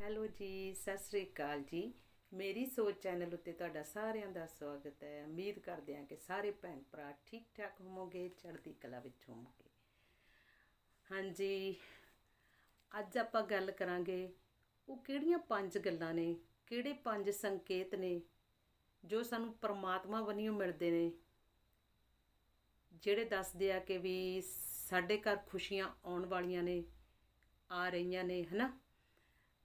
Hello ਜੀ, ਸਤਿ ਸ੍ਰੀ ਅਕਾਲ ਜੀ। ਮੇਰੀ ਸੋਚ ਚੈਨਲ ਉੱਤੇ ਤੁਹਾਡਾ ਸਾਰਿਆਂ ਦਾ ਸਵਾਗਤ ਹੈ। ਉਮੀਦ ਕਰਦੇ ਹਾਂ ਕਿ ਸਾਰੇ ਭੈਣ ਭਰਾ ਠੀਕ ਠਾਕ ਹੋਵੋਗੇ, ਚੜ੍ਹਦੀ ਕਲਾ ਵਿੱਚ ਹੋਵੋਗੇ। ਹਾਂਜੀ, ਅੱਜ ਆਪਾਂ ਗੱਲ ਕਰਾਂਗੇ, ਉਹ ਕਿਹੜੀਆਂ ਪੰਜ ਗੱਲਾਂ ਨੇ, ਕਿਹੜੇ ਪੰਜ ਸੰਕੇਤ ਨੇ, ਜੋ ਸਾਨੂੰ ਪਰਮਾਤਮਾ ਵੱਲੋਂ ਮਿਲਦੇ ਨੇ, ਜਿਹੜੇ ਦੱਸਦੇ ਆ ਕਿ ਵੀ ਸਾਡੇ ਘਰ ਖੁਸ਼ੀਆਂ ਆਉਣ ਵਾਲੀਆਂ ਨੇ, ਆ ਰਹੀਆਂ ਨੇ, ਹਨਾ?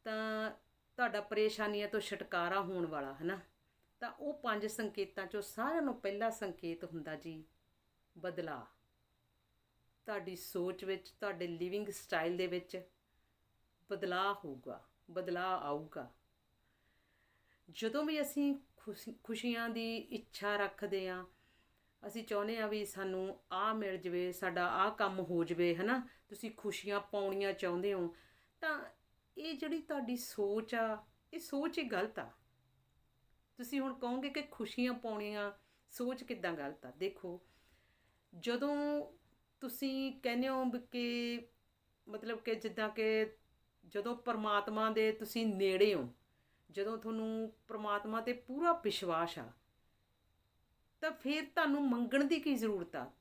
ਤਾਂ ਤੁਹਾਡਾ ਪਰੇਸ਼ਾਨੀਆਂ ਤੋਂ ਛੁਟਕਾਰਾ ਹੋਣ ਵਾਲਾ ਹੈ ਨਾ ਤਾਂ ਉਹ ਪੰਜ ਸੰਕੇਤਾਂ ਚੋਂ ਸਾਰਿਆਂ ਨੂੰ ਪਹਿਲਾ ਸੰਕੇਤ ਹੁੰਦਾ ਜੀ, ਬਦਲਾਅ। ਤੁਹਾਡੀ ਸੋਚ ਵਿੱਚ, ਤੁਹਾਡੇ ਲਿਵਿੰਗ ਸਟਾਈਲ ਦੇ ਵਿੱਚ ਬਦਲਾਅ ਹੋਊਗਾ, ਬਦਲਾਅ ਆਊਗਾ। ਜਦੋਂ ਵੀ ਅਸੀਂ ਖੁਸ਼ੀ- ਖੁਸ਼ੀਆਂ ਦੀ ਇੱਛਾ ਰੱਖਦੇ ਆ ਅਸੀਂ ਚਾਹੁੰਦੇ ਆ ਵੀ ਸਾਨੂੰ ਆਹ ਮਿਲ ਜਵੇ, ਸਾਡਾ ਆਹ ਕੰਮ ਹੋ ਜਵੇ, ਹਨਾ? ਤੁਸੀਂ ਖੁਸ਼ੀਆਂ ਪਾਉਣੀਆਂ ਚਾਹੁੰਦੇ ਹੋ, ਤਾਂ ਇਹ ਜਿਹੜੀ ਤੁਹਾਡੀ ਸੋਚ ਆ, ਇਹ ਸੋਚ ਹੀ ਗਲਤ ਆ। ਤੁਸੀਂ ਹੁਣ ਕਹੋਗੇ ਕਿ ਖੁਸ਼ੀਆਂ ਪਾਉਣੀਆਂ, ਸੋਚ ਕਿੱਦਾਂ ਗਲਤ ਆ? ਦੇਖੋ, ਜਦੋਂ ਤੁਸੀਂ ਕਹਿੰਦੇ ਹੋ ਵੀ ਕਿ ਮਤਲਬ ਕਿ ਜਿੱਦਾਂ ਕਿ ਜਦੋਂ ਪਰਮਾਤਮਾ ਦੇ ਤੁਸੀਂ ਨੇੜੇ ਹੋ, ਜਦੋਂ ਤੁਹਾਨੂੰ ਪਰਮਾਤਮਾ ਤੇ ਪੂਰਾ ਵਿਸ਼ਵਾਸ ਆ, ਤਾਂ ਫਿਰ ਤੁਹਾਨੂੰ ਮੰਗਣ ਦੀ ਕੀ ਜ਼ਰੂਰਤ ਆ?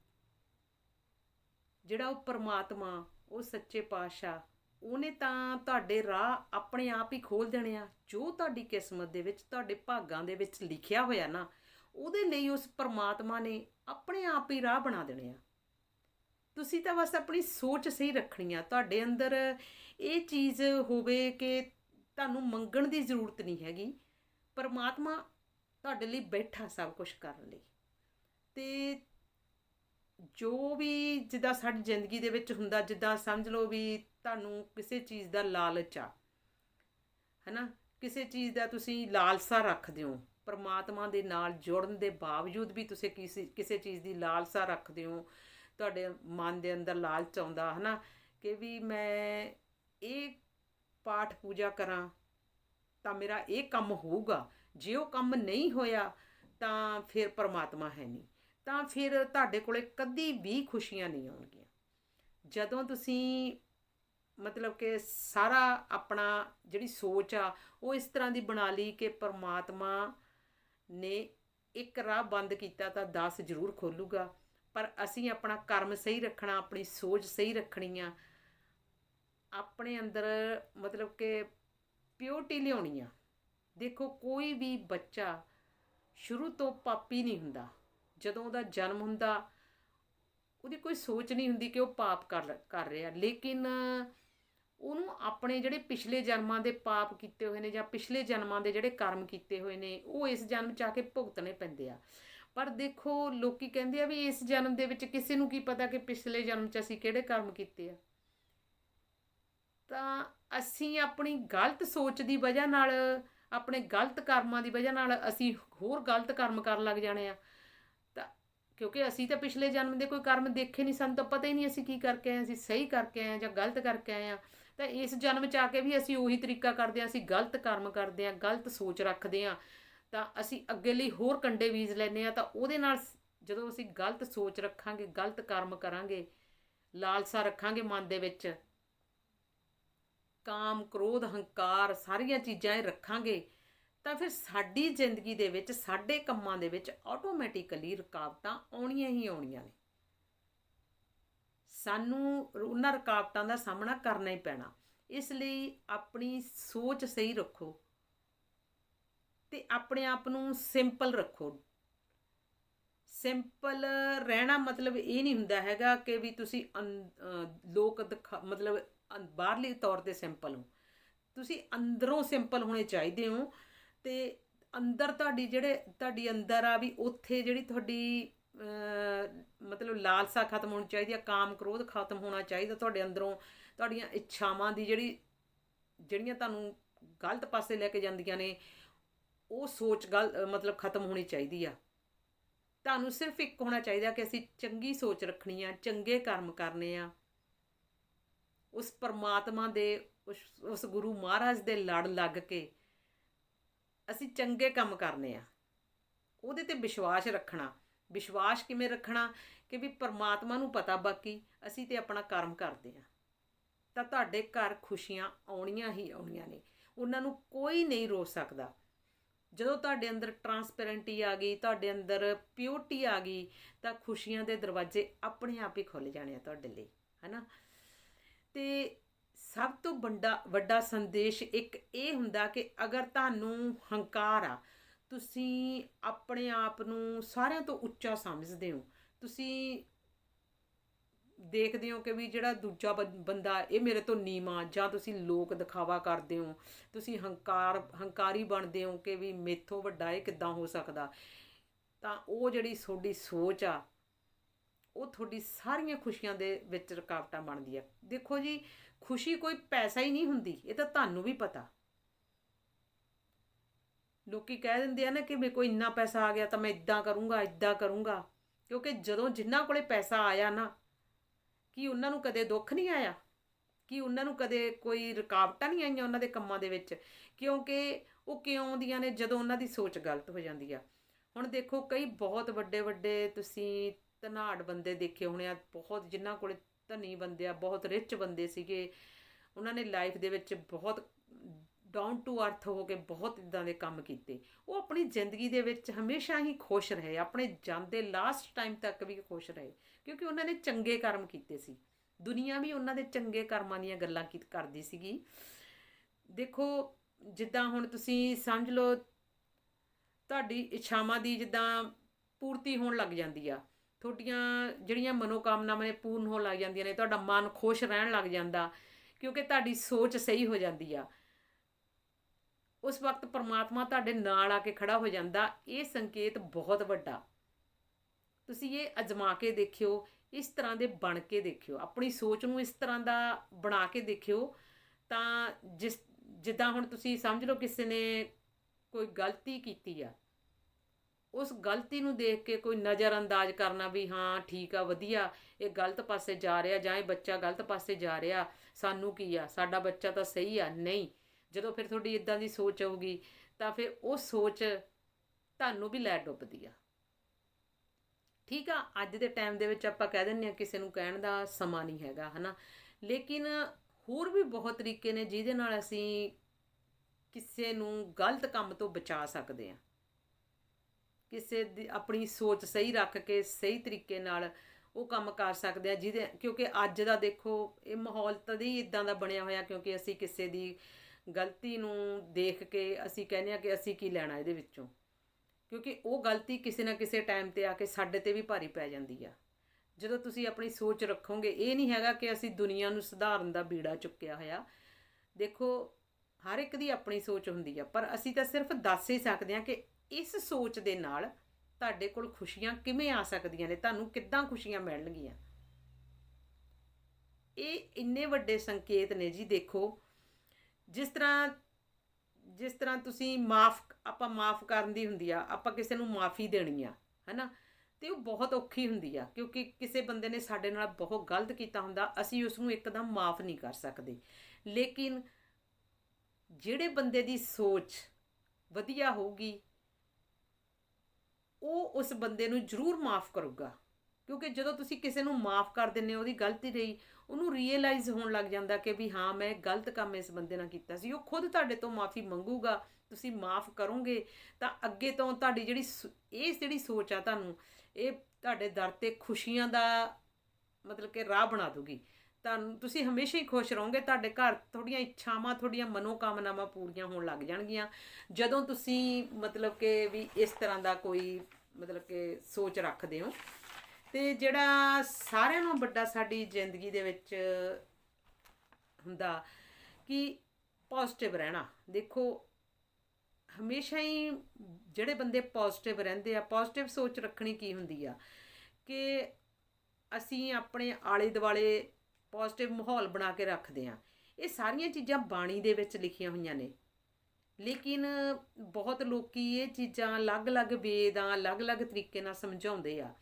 ਜਿਹੜਾ ਉਹ ਪਰਮਾਤਮਾ, ਉਹ ਸੱਚੇ ਪਾਤਸ਼ਾਹ ਉਹਨੇ ਤਾਂ ਤੁਹਾਡੇ ਰਾਹ ਆਪਣੇ ਆਪ ਹੀ ਖੋਲ ਦੇਣੇ ਆ। ਜੋ ਤੁਹਾਡੀ ਕਿਸਮਤ ਦੇ ਵਿੱਚ, ਤੁਹਾਡੇ ਭਾਗਾਂ ਦੇ ਵਿੱਚ ਲਿਖਿਆ ਹੋਇਆ ਨਾ, ਉਹਦੇ ਲਈ ਉਸ ਪਰਮਾਤਮਾ ਨੇ ਆਪਣੇ ਆਪ ਹੀ ਰਾਹ ਬਣਾ ਦੇਣੇ ਆ। ਤੁਸੀਂ ਤਾਂ ਬਸ ਆਪਣੀ ਸੋਚ ਸਹੀ ਰੱਖਣੀ ਆ। ਤੁਹਾਡੇ ਅੰਦਰ ਇਹ ਚੀਜ਼ ਹੋਵੇ ਕਿ ਤੁਹਾਨੂੰ ਮੰਗਣ ਦੀ ਜ਼ਰੂਰਤ ਨਹੀਂ ਹੈਗੀ। ਪਰਮਾਤਮਾ ਤੁਹਾਡੇ ਲਈ ਬੈਠਾ ਸਭ ਕੁਝ ਕਰਨ ਲਈ। ਤੇ ਜੋ ਵੀ ਜਿੱਦਾਂ ਸਾਡੀ ਜ਼ਿੰਦਗੀ ਦੇ ਵਿੱਚ ਹੁੰਦਾ, ਜਿੱਦਾਂ ਸਮਝ ਲਓ ਵੀ ਤੁਹਾਨੂੰ ਕਿਸੇ ਚੀਜ਼ ਦਾ ਲਾਲਚ ਆ, ਹੈਨਾ? ਕਿਸੇ ਚੀਜ਼ ਦਾ ਤੁਸੀਂ ਲਾਲਸਾ ਰੱਖਦੇ ਹੋ, ਪਰਮਾਤਮਾ ਦੇ ਨਾਲ ਜੁੜਨ ਦੇ ਬਾਵਜੂਦ ਵੀ ਤੁਸੀਂ ਕਿਸੇ ਕਿਸੇ ਚੀਜ਼ ਦੀ ਲਾਲਸਾ ਰੱਖਦੇ ਹੋ, ਤੁਹਾਡੇ ਮਨ ਦੇ ਅੰਦਰ ਲਾਲਚ ਆਉਂਦਾ, ਹਨਾ? ਕਿ ਵੀ ਮੈਂ ਇਹ ਪਾਠ ਪੂਜਾ ਕਰਾਂ, ਤਾਂ ਮੇਰਾ ਇਹ ਕੰਮ ਹੋਊਗਾ, ਜੇ ਉਹ ਕੰਮ ਨਹੀਂ ਹੋਇਆ, ਤਾਂ ਫਿਰ ਪਰਮਾਤਮਾ ਹੈ ਨਹੀਂ। ਤਾਂ ਫਿਰ ਤੁਹਾਡੇ ਕੋਲੇ ਕਦੀ ਵੀ ਖੁਸ਼ੀਆਂ ਨਹੀਂ ਆਉਣਗੀਆਂ। ਜਦੋਂ ਤੁਸੀਂ ਮਤਲਬ ਕਿ ਸਾਰਾ ਆਪਣਾ ਜਿਹੜੀ ਸੋਚ ਆ, ਉਹ ਇਸ ਤਰ੍ਹਾਂ ਦੀ ਬਣਾ ਲਈ ਕਿ ਪਰਮਾਤਮਾ ਨੇ ਇੱਕ ਰਾਹ ਬੰਦ ਕੀਤਾ ਤਾਂ 10 ਜ਼ਰੂਰ ਖੋਲੂਗਾ। ਪਰ ਅਸੀਂ ਆਪਣਾ ਕਰਮ ਸਹੀ ਰੱਖਣਾ, ਆਪਣੀ ਸੋਚ ਸਹੀ ਰੱਖਣੀ ਆ, ਆਪਣੇ ਅੰਦਰ ਮਤਲਬ ਕਿ ਪਿਓਰਟੀ ਲਿਆਉਣੀ ਆ। ਦੇਖੋ, ਕੋਈ ਵੀ ਬੱਚਾ ਸ਼ੁਰੂ ਤੋਂ ਪਾਪੀ ਨਹੀਂ ਹੁੰਦਾ। ਜਦੋਂ ਉਹਦਾ ਜਨਮ ਹੁੰਦਾ, ਉਹਦੀ ਕੋਈ ਸੋਚ ਨਹੀਂ ਹੁੰਦੀ ਕਿ ਉਹ ਪਾਪ ਕਰ ਕਰ ਰਿਹਾ। ਲੇਕਿਨ ਉਹਨੂੰ ਆਪਣੇ ਜਿਹੜੇ ਪਿਛਲੇ ਜਨਮਾਂ ਦੇ ਪਾਪ ਕੀਤੇ ਹੋਏ ਨੇ ਜਾਂ ਪਿਛਲੇ ਜਨਮਾਂ ਦੇ ਜਿਹੜੇ ਕਰਮ ਕੀਤੇ ਹੋਏ ਨੇ, ਉਹ ਇਸ ਜਨਮ 'ਚ ਆ ਕੇ ਭੁਗਤਣੇ ਪੈਂਦੇ ਆ। ਪਰ ਦੇਖੋ, ਲੋਕੀ ਕਹਿੰਦੇ ਆ ਵੀ ਇਸ ਜਨਮ ਦੇ ਵਿੱਚ ਕਿਸੇ ਨੂੰ ਕੀ ਪਤਾ ਕਿ ਪਿਛਲੇ ਜਨਮ 'ਚ ਅਸੀਂ ਕਿਹੜੇ ਕਰਮ ਕੀਤੇ ਆ? ਤਾਂ ਅਸੀਂ ਆਪਣੀ ਗਲਤ ਸੋਚ ਦੀ ਵਜ੍ਹਾ ਨਾਲ, ਆਪਣੇ ਗਲਤ ਕਰਮਾਂ ਦੀ ਵਜ੍ਹਾ ਨਾਲ ਅਸੀਂ ਹੋਰ ਗਲਤ ਕਰਮ ਕਰਨ ਲੱਗ ਜਾਣੇ ਆ। ਕਿਉਂਕਿ ਅਸੀਂ ਤਾਂ ਪਿਛਲੇ ਜਨਮ ਦੇ ਕੋਈ ਕਰਮ ਦੇਖੇ ਨਹੀਂ ਸਾਨੂੰ, ਤਾਂ ਪਤਾ ਹੀ ਨਹੀਂ ਅਸੀਂ ਕੀ ਕਰਕੇ ਆਏ ਅਸੀਂ ਸਹੀ ਕਰਕੇ ਆਏ ਜਾਂ ਗਲਤ ਕਰਕੇ ਆਏ ਆ ਤਾਂ ਇਸ ਜਨਮ ਚ ਆ ਕੇ ਵੀ ਅਸੀਂ ਉਹੀ ਤਰੀਕਾ ਕਰਦੇ ਆ ਅਸੀਂ ਗਲਤ ਕਰਮ ਕਰਦੇ ਆ ਗਲਤ ਸੋਚ ਰੱਖਦੇ ਆ ਤਾਂ ਅਸੀਂ ਅੱਗੇ ਲਈ ਹੋਰ ਕੰਡੇ ਬੀਜ ਲੈਨੇ ਆ ਤਾਂ ਉਹਦੇ ਨਾਲ ਜਦੋਂ ਅਸੀਂ ਗਲਤ ਸੋਚ ਰੱਖਾਂਗੇ, ਗਲਤ ਕਰਮ ਕਰਾਂਗੇ, ਲਾਲਸਾ ਰੱਖਾਂਗੇ ਮਨ ਦੇ ਵਿੱਚ, ਕਾਮ, ਕ੍ਰੋਧ, ਹੰਕਾਰ ਸਾਰੀਆਂ ਚੀਜ਼ਾਂ ਇਹ ਰੱਖਾਂਗੇ। ਤਾਂ ਫਿਰ ਸਾਡੀ ਜ਼ਿੰਦਗੀ ਦੇ ਵਿੱਚ, ਸਾਡੇ ਕੰਮਾਂ ਦੇ ਵਿੱਚ ਆਟੋਮੈਟਿਕਲੀ ਰੁਕਾਵਟਾਂ ਆਉਣੀਆਂ ਹੀ ਆਉਣੀਆਂ ਨੇ। ਸਾਨੂੰ ਉਹਨਾਂ ਰੁਕਾਵਟਾਂ ਦਾ ਸਾਹਮਣਾ ਕਰਨਾ ਹੀ ਪੈਣਾ। ਇਸ ਲਈ ਆਪਣੀ ਸੋਚ ਸਹੀ ਰੱਖੋ ਤੇ ਆਪਣੇ ਆਪ ਨੂੰ ਸਿੰਪਲ ਰੱਖੋ। ਸਿੰਪਲ ਰਹਿਣਾ ਮਤਲਬ ਇਹ ਨਹੀਂ ਹੁੰਦਾ ਹੈਗਾ ਕਿ ਵੀ ਤੁਸੀਂ ਅੰ- ਲੋਕ ਦਿਖਾ- ਮਤਲਬ ਅੰ- ਬਾਹਰਲੀ ਤੌਰ ਤੇ ਸਿੰਪਲ ਹੋ। ਤੁਸੀਂ ਅੰਦਰੋਂ ਸਿੰਪਲ ਹੋਣੇ ਚਾਹੀਦੇ ਹੋ। ਤੇ ਅੰਦਰ ਤੁਹਾਡੀ ਜਿਹੜੇ, ਤੁਹਾਡੀ ਅੰਦਰ ਆ ਵੀ ਉੱਥੇ ਜਿਹੜੀ ਤੁਹਾਡੀ ਮਤਲਬ ਲਾਲਸਾ ਖਤਮ ਹੋਣੀ ਚਾਹੀਦੀ ਆ, ਕਾਮ ਕ੍ਰੋਧ ਖਤਮ ਹੋਣਾ ਚਾਹੀਦਾ ਤੁਹਾਡੇ ਅੰਦਰੋਂ, ਤੁਹਾਡੀਆਂ ਇੱਛਾਵਾਂ ਦੀ ਜਿਹੜੀ, ਜਿਹੜੀਆਂ ਤੁਹਾਨੂੰ ਗਲਤ ਪਾਸੇ ਲੈ ਕੇ ਜਾਂਦੀਆਂ ਨੇ, ਉਹ ਸੋਚ ਗਲ, ਮਤਲਬ ਖਤਮ ਹੋਣੀ ਚਾਹੀਦੀ ਆ। ਤੁਹਾਨੂੰ ਸਿਰਫ ਇੱਕ ਹੋਣਾ ਚਾਹੀਦਾ ਕਿ ਅਸੀਂ ਚੰਗੀ ਸੋਚ ਰੱਖਣੀ ਆ, ਚੰਗੇ ਕਰਮ ਕਰਨੇ ਆ। ਉਸ ਪਰਮਾਤਮਾ ਦੇ, ਉਸ ਉਸ ਗੁਰੂ ਮਹਾਰਾਜ ਦੇ ਲੜ ਲੱਗ ਕੇ ਅਸੀਂ ਚੰਗੇ ਕੰਮ ਕਰਨੇ ਆ। ਉਹਦੇ ਤੇ ਵਿਸ਼ਵਾਸ ਰੱਖਣਾ। ਵਿਸ਼ਵਾਸ ਕਿਵੇਂ ਰੱਖਣਾ? ਕਿ ਵੀ ਪਰਮਾਤਮਾ ਨੂੰ ਪਤਾ ਬਾਕੀ, ਅਸੀਂ ਤੇ ਆਪਣਾ ਕਰਮ ਕਰਦੇ ਆ। ਤਾਂ ਤੁਹਾਡੇ ਘਰ ਖੁਸ਼ੀਆਂ ਆਉਣੀਆਂ ਹੀ ਆਉਣੀਆਂ ਨੇ। ਉਹਨਾਂ ਨੂੰ ਕੋਈ ਨਹੀਂ ਰੋਕ ਸਕਦਾ। ਜਦੋਂ ਤੁਹਾਡੇ ਅੰਦਰ ਟਰਾਂਸਪੇਰੈਂਟੀ ਆ ਗਈ, ਤੁਹਾਡੇ ਅੰਦਰ ਪਿਓਰਟੀ ਆ ਗਈ, ਤਾਂ ਖੁਸ਼ੀਆਂ ਦੇ ਦਰਵਾਜ਼ੇ ਆਪਣੇ ਆਪ ਹੀ ਖੁੱਲ ਜਾਣੇ ਆ ਤੁਹਾਡੇ ਲਈ, ਹੈਨਾ? ਤੇ ਸਭ ਤੋਂ ਵੱਡਾ ਵੱਡਾ ਸੰਦੇਸ਼ ਇੱਕ ਇਹ ਹੁੰਦਾ ਕਿ ਅਗਰ ਤੁਹਾਨੂੰ ਹੰਕਾਰ ਆ, ਤੁਸੀਂ ਆਪਣੇ ਆਪ ਨੂੰ ਸਾਰਿਆਂ ਤੋਂ ਉੱਚਾ ਸਮਝਦੇ ਹੋ। ਤੁਸੀਂ ਦੇਖਦੇ ਹੋ ਕਿ ਵੀ ਜਿਹੜਾ ਦੂਜਾ ਬੰ- ਬੰਦਾ, ਇਹ ਮੇਰੇ ਤੋਂ ਨੀਵਾਂ, ਜਾਂ ਤੁਸੀਂ ਲੋਕ ਦਿਖਾਵਾ ਕਰਦੇ ਹੋ, ਤੁਸੀਂ ਹੰਕਾਰ, ਹੰਕਾਰੀ ਬਣਦੇ ਹੋ ਕਿ ਵੀ ਮੇਥੋਂ ਵੱਡਾ ਇਹ ਕਿੱਦਾਂ ਹੋ ਸਕਦਾ। ਤਾਂ ਉਹ ਜਿਹੜੀ ਤੁਹਾਡੀ ਸੋਚ ਆ, ਉਹ ਤੁਹਾਡੀ ਸਾਰੀਆਂ ਖੁਸ਼ੀਆਂ ਦੇ ਵਿੱਚ ਰੁਕਾਵਟਾਂ ਬਣਦੀ ਆ। ਦੇਖੋ ਜੀ ਖੁਸ਼ੀ ਕੋਈ ਪੈਸਾ ਹੀ ਨਹੀਂ ਹੁੰਦੀ, ਇਹ ਤਾਂ ਤੁਹਾਨੂੰ ਵੀ ਪਤਾ। ਲੋਕੀ ਕਹਿ ਦਿੰਦੇ ਆ ਨਾ ਕਿ ਮੇਰੇ ਕੋਲ ਇੰਨਾ ਪੈਸਾ ਆ ਗਿਆ ਤਾਂ ਮੈਂ ਇਦਾਂ ਕਰੂੰਗਾ ਇਦਾਂ ਕਰੂੰਗਾ। ਕਿਉਂਕਿ ਜਦੋਂ ਜਿੰਨਾ ਕੋਲੇ ਪੈਸਾ ਆਇਆ ਨਾ, ਕੀ ਉਹਨਾਂ ਨੂੰ ਕਦੇ ਦੁੱਖ ਨਹੀਂ ਆਇਆ? ਕਿ ਉਹਨਾਂ ਨੂੰ ਕਦੇ ਕੋਈ ਰੁਕਾਵਟਾਂ ਨਹੀਂ ਆਈਆਂ ਉਹਨਾਂ ਦੇ ਕੰਮਾਂ ਦੇ ਵਿੱਚ? ਕਿਉਂਕਿ ਉਹ ਕਿਉਂ ਆਉਂਦੀਆਂ ਨੇ ਜਦੋਂ ਉਹਨਾਂ ਦੀ ਸੋਚ ਗਲਤ ਹੋ ਜਾਂਦੀ ਆ? ਹੁਣ ਦੇਖੋ, ਕਈ ਬਹੁਤ ਵੱਡੇ ਵੱਡੇ ਤੁਸੀਂ ਧਨਾੜ ਬੰਦੇ ਦੇਖੇ ਹੋਣੇ ਆ, ਬਹੁਤ ਜਿਨ੍ਹਾਂ ਕੋਲੇ ਧਨੀ ਬੰਦੇ ਆ, ਬਹੁਤ ਰਿਚ ਬੰਦੇ ਸੀਗੇ। ਉਹਨਾਂ ਨੇ ਲਾਈਫ ਦੇ ਵਿੱਚ ਬਹੁਤ ਡਾਊਨ ਟੂ ਅਰਥ ਹੋ ਕੇ ਬਹੁਤ ਇਦਾਂ ਦੇ ਕੰਮ ਕੀਤੇ। ਉਹ ਆਪਣੀ ਜ਼ਿੰਦਗੀ ਦੇ ਵਿੱਚ ਹਮੇਸ਼ਾ ਹੀ ਖੁਸ਼ ਰਹੇ, ਆਪਣੇ ਜਾਂਦੇ ਲਾਸਟ ਟਾਈਮ ਤੱਕ ਵੀ ਖੁਸ਼ ਰਹੇ, ਕਿਉਂਕਿ ਉਹਨਾਂ ਨੇ ਚੰਗੇ ਕਰਮ ਕੀਤੇ ਸੀ। ਦੁਨੀਆ ਵੀ ਉਹਨਾਂ ਦੇ ਚੰਗੇ ਕਰਮਾਂ ਦੀਆਂ ਗੱਲਾਂ ਕੀ ਕਰਦੀ ਸੀਗੀ। ਦੇਖੋ, ਜਿੱਦਾਂ ਹੁਣ ਤੁਸੀਂ ਸਮਝ ਲਓ, ਤੁਹਾਡੀ ਇੱਛਾਵਾਂ ਦੀ ਜਿੱਦਾਂ ਪੂਰਤੀ ਹੋਣ ਲੱਗ ਜਾਂਦੀ ਆ। ਤੁਹਾਡੀਆਂ ਜਿਹੜੀਆਂ ਮਨੋਕਾਮਨਾਵਾਂ ਨੇ ਪੂਰਨ ਹੋਣ ਲੱਗ ਜਾਂਦੀਆਂ ਨੇ, ਤੁਹਾਡਾ ਮਨ ਖੁਸ਼ ਰਹਿਣ ਲੱਗ ਜਾਂਦਾ, ਕਿਉਂਕਿ ਤੁਹਾਡੀ ਸੋਚ ਸਹੀ ਹੋ ਜਾਂਦੀ ਆ। ਉਸ ਵਕਤ ਪਰਮਾਤਮਾ ਤੁਹਾਡੇ ਨਾਲ ਆ ਕੇ ਖੜਾ ਹੋ ਜਾਂਦਾ, ਇਹ ਸੰਕੇਤ ਬਹੁਤ ਵੱਡਾ। ਤੁਸੀਂ ਇਹ ਅਜਮਾ ਕੇ ਦੇਖਿਓ, ਇਸ ਤਰ੍ਹਾਂ ਦੇ ਬਣ ਕੇ ਦੇਖਿਓ। ਆਪਣੀ ਸੋਚ ਨੂੰ ਇਸ ਤਰ੍ਹਾਂ ਦਾ ਬਣਾ ਕੇ ਦੇਖਿਓ, ਤਾਂ ਜਿਸ, ਜਿੱਦਾਂ ਹੁਣ ਤੁਸੀਂ ਸਮਝ ਲਓ ਕਿਸੇ ਨੇ ਕੋਈ ਗਲਤੀ ਕੀਤੀ ਆ ਉਸ ਗਲਤੀ ਨੂੰ ਦੇਖ ਕੇ ਕੋਈ ਨਜ਼ਰ ਅੰਦਾਜ਼ ਕਰਨਾ ਵੀ ਹਾਂ, ਠੀਕ ਆ, ਵਧੀਆ। ਇਹ ਗਲਤ ਪਾਸੇ ਜਾ ਰਿਹਾ ਜਾਂ ਇਹ ਬੱਚਾ ਗਲਤ ਪਾਸੇ ਜਾ ਰਿਹਾ, ਸਾਨੂੰ ਕੀ ਆ? ਸਾਡਾ ਬੱਚਾ ਤਾਂ ਸਹੀ ਆ, ਨਹੀਂ। ਜਦੋਂ ਫਿਰ ਤੁਹਾਡੀ ਇਦਾਂ ਦੀ ਸੋਚ ਆਊਗੀ, ਤਾਂ ਫਿਰ ਉਹ ਸੋਚ ਤੁਹਾਨੂੰ ਵੀ ਲੈ ਡੁੱਬਦੀ ਆ। ਠੀਕ ਆ, ਅੱਜ ਦੇ ਟਾਈਮ ਦੇ ਵਿੱਚ ਆਪਾਂ ਕਹਿ ਦਿੰਨੇ ਆ ਕਿਸੇ ਨੂੰ ਕਹਿਣ ਦਾ ਸਮਾਂ ਨਹੀਂ ਹੈਗਾ, ਹਨਾ? ਲੇਕਿਨ ਹੋਰ ਵੀ ਬਹੁਤ ਤਰੀਕੇ ਨੇ ਜਿਹਦੇ ਨਾਲ ਅਸੀਂ ਕਿਸੇ ਨੂੰ ਗਲਤ ਕੰਮ ਤੋਂ ਬਚਾ ਸਕਦੇ ਆ ਕਿਸੇ ਦੀ ਆਪਣੀ ਸੋਚ ਸਹੀ ਰੱਖ ਕੇ, ਸਹੀ ਤਰੀਕੇ ਨਾਲ ਉਹ ਕੰਮ ਕਰ ਸਕਦੇ ਆ, ਜਿਹਦੇ ਕਿਉਂਕਿ ਅੱਜ ਦਾ ਦੇਖੋ, ਇਹ ਮਾਹੌਲ ਤਦ ਹੀ ਇਦਾਂ ਦਾ ਬਣਿਆ ਹੋਇਆ ਕਿਉਂਕਿ ਅਸੀਂ ਕਿਸੇ ਦੀ ਗਲਤੀ ਨੂੰ ਦੇਖ ਕੇ ਅਸੀਂ ਕਹਿੰਦੇ ਆ ਕਿ ਅਸੀਂ ਕੀ ਲੈਣਾ ਇਹਦੇ ਵਿੱਚੋਂ। ਕਿਉਂਕਿ ਉਹ ਗਲਤੀ ਕਿਸੇ ਨਾ ਕਿਸੇ ਟਾਈਮ ਤੇ ਆ ਕੇ ਸਾਡੇ ਤੇ ਵੀ ਭਾਰੀ ਪੈ ਜਾਂਦੀ ਆ। ਜਦੋਂ ਤੁਸੀਂ ਆਪਣੀ ਸੋਚ ਰੱਖੋਗੇ, ਇਹ ਨਹੀਂ ਹੈਗਾ ਕਿ ਅਸੀਂ ਦੁਨੀਆ ਨੂੰ ਸੁਧਾਰਨ ਦਾ ਬੀੜਾ ਚੁੱਕਿਆ ਹੋਇਆ। ਦੇਖੋ, ਹਰ ਇੱਕ ਦੀ ਆਪਣੀ ਸੋਚ ਹੁੰਦੀ ਆ, ਪਰ ਅਸੀਂ ਤਾਂ ਸਿਰਫ ਦੱਸ ਹੀ ਸਕਦੇ ਹਾਂ ਕਿ ਇਸ ਸੋਚ ਦੇ ਨਾਲ ਤੁਹਾਡੇ ਕੋਲ ਖੁਸ਼ੀਆਂ ਕਿਵੇਂ ਆ ਸਕਦੀਆਂ ਨੇ? ਤੁਹਾਨੂੰ ਕਿੱਦਾਂ ਖੁਸ਼ੀਆਂ ਮਿਲਣਗੀਆਂ? ਇਹ ਇੰਨੇ ਵੱਡੇ ਸੰਕੇਤ ਨੇ ਜੀ, ਦੇਖੋ। ਜਿਸ ਤਰ੍ਹਾਂ ਜਿਸ ਤਰ੍ਹਾਂ ਤੁਸੀਂ ਮਾਫ, ਆਪਾਂ ਮਾਫ ਕਰਨ ਦੀ ਹੁੰਦੀ ਆ, ਆਪਾਂ ਕਿਸੇ ਨੂੰ ਮਾਫੀ ਦੇਣੀ ਆ, ਹੈਨਾ? ਤੇ ਉਹ ਬਹੁਤ ਔਖੀ ਹੁੰਦੀ ਆ, ਕਿਉਂਕਿ ਕਿਸੇ ਬੰਦੇ ਨੇ ਸਾਡੇ ਨਾਲ ਬਹੁਤ ਗਲਤ ਕੀਤਾ ਹੁੰਦਾ, ਅਸੀਂ ਉਸ ਨੂੰ ਇੱਕਦਮ ਮਾਫ ਨਹੀਂ ਕਰ ਸਕਦੇ। ਲੇਕਿਨ ਜਿਹੜੇ ਬੰਦੇ ਦੀ ਸੋਚ ਵਧੀਆ ਹੋਊਗੀ ਉਹ ਉਸ ਬੰਦੇ ਨੂੰ ਜ਼ਰੂਰ ਮਾਫ ਕਰੂਗਾ। ਕਿਉਂਕਿ ਜਦੋਂ ਤੁਸੀਂ ਕਿਸੇ ਨੂੰ ਮਾਫ ਕਰ ਦਿੰਦੇ ਹੋ, ਉਹਦੀ ਗਲਤੀ ਰਹੀ, ਉਹਨੂੰ ਰੀਅਲਾਈਜ਼ ਹੋਣ ਲੱਗ ਜਾਂਦਾ ਕਿ ਵੀ ਹਾਂ, ਮੈਂ ਗਲਤ ਕੰਮ ਇਸ ਬੰਦੇ ਨਾਲ ਕੀਤਾ ਸੀ। ਉਹ ਖੁਦ ਤੁਹਾਡੇ ਤੋਂ ਮਾਫੀ ਮੰਗੂਗਾ, ਤੁਸੀਂ ਮਾਫ ਕਰੋਗੇ, ਤਾਂ ਅੱਗੇ ਤੋਂ ਤੁਹਾਡੀ ਜਿਹੜੀ ਸ- ਇਹ ਜਿਹੜੀ ਸੋਚ ਆ ਤੁਹਾਨੂੰ, ਇਹ ਤੁਹਾਡੇ ਦਰ ਤੇ ਖੁਸ਼ੀਆਂ ਦਾ ਮਤਲਬ ਕਿ ਰਾਹ ਬਣਾ ਦੂਗੀ ਤੁਹਾਨੂੰ, ਤੁਸੀਂ ਹਮੇਸ਼ਾ ਹੀ ਖੁਸ਼ ਰਹੋਗੇ, ਤੁਹਾਡੇ ਘਰ ਤੁਹਾਡੀਆਂ ਇੱਛਾਵਾਂ, ਤੁਹਾਡੀਆਂ ਮਨੋਕਾਮਨਾਵਾਂ ਪੂਰੀਆਂ ਹੋਣ ਲੱਗ ਜਾਣਗੀਆਂ। ਜਦੋਂ ਤੁਸੀਂ ਮਤਲਬ ਕਿ ਵੀ ਇਸ ਤਰ੍ਹਾਂ ਦਾ ਕੋਈ ਮਤਲਬ ਕਿ ਸੋਚ ਰੱਖਦੇ ਹੋ, ਤੇ ਜਿਹੜਾ ਸਾਰਿਆਂ ਨੂੰ ਵੱਡਾ ਸਾਡੀ ਜ਼ਿੰਦਗੀ ਦੇ ਵਿੱਚ ਹੁੰਦਾ ਕਿ ਪੋਜ਼ਿਟਿਵ ਰਹਿਣਾ। ਦੇਖੋ, ਹਮੇਸ਼ਾ ਹੀ ਜਿਹੜੇ ਬੰਦੇ ਪੋਜ਼ਿਟਿਵ ਰਹਿੰਦੇ ਆ ਪੋਜ਼ਿਟਿਵ ਸੋਚ ਰੱਖਣੀ ਕੀ ਹੁੰਦੀ ਆ? ਕਿ ਅਸੀਂ ਆਪਣੇ ਆਲੇ ਦੁਆਲੇ ਪੋਜ਼ਿਟਿਵ ਮਾਹੌਲ ਬਣਾ ਕੇ ਰੱਖਦੇ ਆ ਇਹ ਸਾਰੀਆਂ ਚੀਜ਼ਾਂ ਬਾਣੀ ਦੇ ਵਿੱਚ ਲਿਖੀਆਂ ਹੋਈਆਂ ਨੇ। ਲੇਕਿਨ ਬਹੁਤ ਲੋਕੀ ਇਹ ਚੀਜ਼ਾਂ ਅਲੱਗ-ਅਲੱਗ ਵੇਦਾਂ, ਅਲੱਗ-ਅਲੱਗ ਤਰੀਕੇ ਨਾਲ ਸਮਝਾਉਂਦੇ ਆ।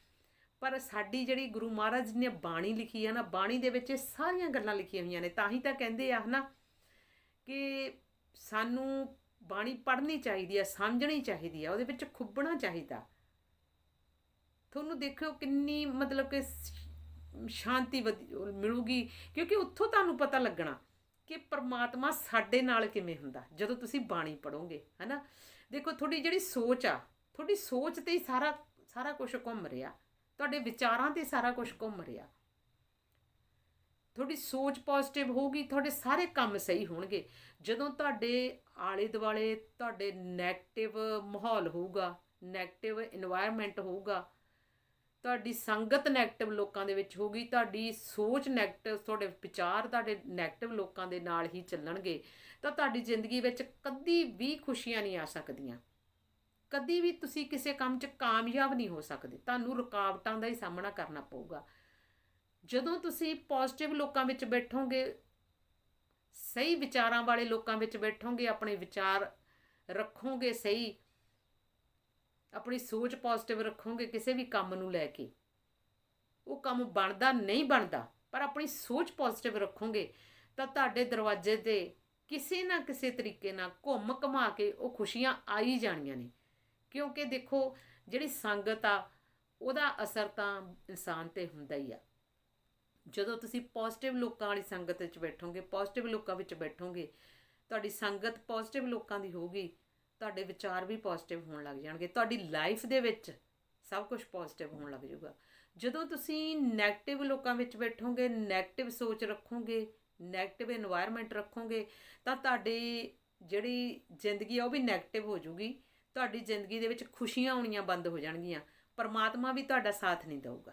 ਪਰ ਸਾਡੀ ਜਿਹੜੀ ਗੁਰੂ ਮਹਾਰਾਜ ਨੇ ਬਾਣੀ ਲਿਖੀ ਆ ਨਾ, ਬਾਣੀ ਦੇ ਵਿੱਚ ਇਹ ਸਾਰੀਆਂ ਗੱਲਾਂ ਲਿਖੀਆਂ ਹੋਈਆਂ ਨੇ। ਤਾਂ ਹੀ ਤਾਂ ਕਹਿੰਦੇ ਆ ਹਨਾ ਕਿ ਸਾਨੂੰ ਬਾਣੀ ਪੜ੍ਹਨੀ ਚਾਹੀਦੀ ਆ, ਸਮਝਣੀ ਚਾਹੀਦੀ ਆ, ਉਹਦੇ ਵਿੱਚ ਖੁੱਬਣਾ ਚਾਹੀਦਾ। ਤੁਹਾਨੂੰ ਦੇਖਿਓ ਕਿੰਨੀ ਮਤਲਬ ਕਿ ਸ਼ਾਂਤੀ ਮਿਲੂਗੀ, ਕਿਉਂਕਿ ਉੱਥੋਂ ਤੁਹਾਨੂੰ ਪਤਾ ਲੱਗਣਾ ਕਿ ਪਰਮਾਤਮਾ ਸਾਡੇ ਨਾਲ ਕਿਵੇਂ ਹੁੰਦਾ, ਜਦੋਂ ਤੁਸੀਂ ਬਾਣੀ ਪੜੋਗੇ ਹੈਨਾ? ਦੇਖੋ, ਤੁਹਾਡੀ ਜਿਹੜੀ ਸੋਚ ਆ, ਤੁਹਾਡੀ ਸੋਚ ਤੇ ਹੀ ਸਾਰਾ ਸਾਰਾ ਕੁਝ ਘੁੰਮ ਰਿਹਾ, ਤੁਹਾਡੇ ਵਿਚਾਰਾਂ ਤੇ ਸਾਰਾ ਕੁਝ ਘੁੰਮ ਰਿਹਾ। ਤੁਹਾਡੀ ਸੋਚ ਪੋਜ਼ਿਟਿਵ ਹੋਊਗੀ, ਤੁਹਾਡੇ ਸਾਰੇ ਕੰਮ ਸਹੀ ਹੋਣਗੇ। ਜਦੋਂ ਤੁਹਾਡੇ ਆਲੇ ਦੁਆਲੇ ਤੁਹਾਡੇ 네ਗੇਟਿਵ ਮਾਹੌਲ ਹੋਊਗਾ 네ਗੇਟਿਵ এনवायरमेंट ਹੋਊਗਾ ਤੁਹਾਡੀ ਸੰਗਤ 네ਗੇਟਿਵ ਲੋਕਾਂ ਦੇ ਵਿੱਚ ਹੋਊਗੀ, ਤੁਹਾਡੀ ਸੋਚ 네ਗੇਟਿਵ ਤੁਹਾਡੇ ਵਿਚਾਰ ਤੁਹਾਡੇ 네ਗੇਟਿਵ ਲੋਕਾਂ ਦੇ ਨਾਲ ਹੀ ਚੱਲਣਗੇ, ਤਾਂ ਤੁਹਾਡੀ ਜ਼ਿੰਦਗੀ ਵਿੱਚ ਕਦੀ ਵੀ ਖੁਸ਼ੀਆਂ ਨਹੀਂ ਆ ਸਕਦੀਆਂ। ਕਦੀ ਵੀ ਤੁਸੀਂ ਕਿਸੇ ਕੰਮ 'ਚ ਕਾਮਯਾਬ ਨਹੀਂ ਹੋ ਸਕਦੇ, ਤੁਹਾਨੂੰ ਰੁਕਾਵਟਾਂ ਦਾ ਹੀ ਸਾਹਮਣਾ ਕਰਨਾ ਪਊਗਾ। ਜਦੋਂ ਤੁਸੀਂ ਪੋਜ਼ਿਟਿਵ ਲੋਕਾਂ ਵਿੱਚ ਬੈਠੋਗੇ, ਸਹੀ ਵਿਚਾਰਾਂ ਵਾਲੇ ਲੋਕਾਂ ਵਿੱਚ ਬੈਠੋਗੇ, ਆਪਣੇ ਵਿਚਾਰ ਰੱਖੋਗੇ ਸਹੀ ਆਪਣੀ ਸੋਚ ਪੋਜ਼ਿਟਿਵ ਰੱਖੋਗੇ ਕਿਸੇ ਵੀ ਕੰਮ ਨੂੰ ਲੈ ਕੇ। ਉਹ ਕੰਮ ਬਣਦਾ ਨਹੀਂ ਬਣਦਾ, ਪਰ ਆਪਣੀ ਸੋਚ ਪੋਜ਼ਿਟਿਵ ਰੱਖੋਗੇ, ਤਾਂ ਤੁਹਾਡੇ ਦਰਵਾਜ਼ੇ ਤੇ ਕਿਸੇ ਨਾ ਕਿਸੇ ਤਰੀਕੇ ਨਾਲ ਘੁੰਮ ਘਮਾ ਕੇ ਉਹ ਖੁਸ਼ੀਆਂ ਆ ਹੀ ਜਾਣੀਆਂ ਨੇ। ਕਿਉਂਕਿ ਦੇਖੋ, ਜਿਹੜੀ ਸੰਗਤ ਆ, ਉਹਦਾ ਅਸਰ ਤਾਂ ਇਨਸਾਨ ਤੇ ਹੁੰਦਾ ਹੀ ਆ। ਜਦੋਂ ਤੁਸੀਂ ਪੋਜ਼ਿਟਿਵ ਲੋਕਾਂ ਵਾਲੀ ਸੰਗਤ ਵਿੱਚ ਬੈਠੋਗੇ ਪੋਜ਼ਿਟਿਵ ਲੋਕਾਂ ਵਿੱਚ ਬੈਠੋਗੇ, ਤੁਹਾਡੀ ਸੰਗਤ ਪੋਜ਼ਿਟਿਵ ਲੋਕਾਂ ਦੀ ਹੋਊਗੀ ਤੁਹਾਡੇ ਵਿਚਾਰ ਵੀ ਪੋਜ਼ਿਟਿਵ ਹੋਣ ਲੱਗ ਜਾਣਗੇ। ਤੁਹਾਡੀ ਲਾਈਫ ਦੇ ਵਿੱਚ ਸਭ ਕੁਝ ਪੋਜ਼ਿਟਿਵ ਹੋਣ ਲੱਗ ਜਾਊਗਾ। ਜਦੋਂ ਤੁਸੀਂ 네ਗੇਟਿਵ ਲੋਕਾਂ ਵਿੱਚ ਬੈਠੋਗੇ 네ਗੇਟਿਵ ਸੋਚ ਰੱਖੋਗੇ 네ਗੇਟਿਵ এনवायरमेंट ਰੱਖੋਗੇ, ਤਾਂ ਤੁਹਾਡੀ ਜਿਹੜੀ ਜ਼ਿੰਦਗੀ ਆ ਉਹ ਵੀ 네ਗੇਟਿਵ ਹੋ ਜਾਊਗੀ। ਤੁਹਾਡੀ ਜ਼ਿੰਦਗੀ ਦੇ ਵਿੱਚ ਖੁਸ਼ੀਆਂ ਆਉਣੀਆਂ ਬੰਦ ਹੋ ਜਾਣਗੀਆਂ। ਪਰਮਾਤਮਾ ਵੀ ਤੁਹਾਡਾ ਸਾਥ ਨਹੀਂ ਦੇਊਗਾ।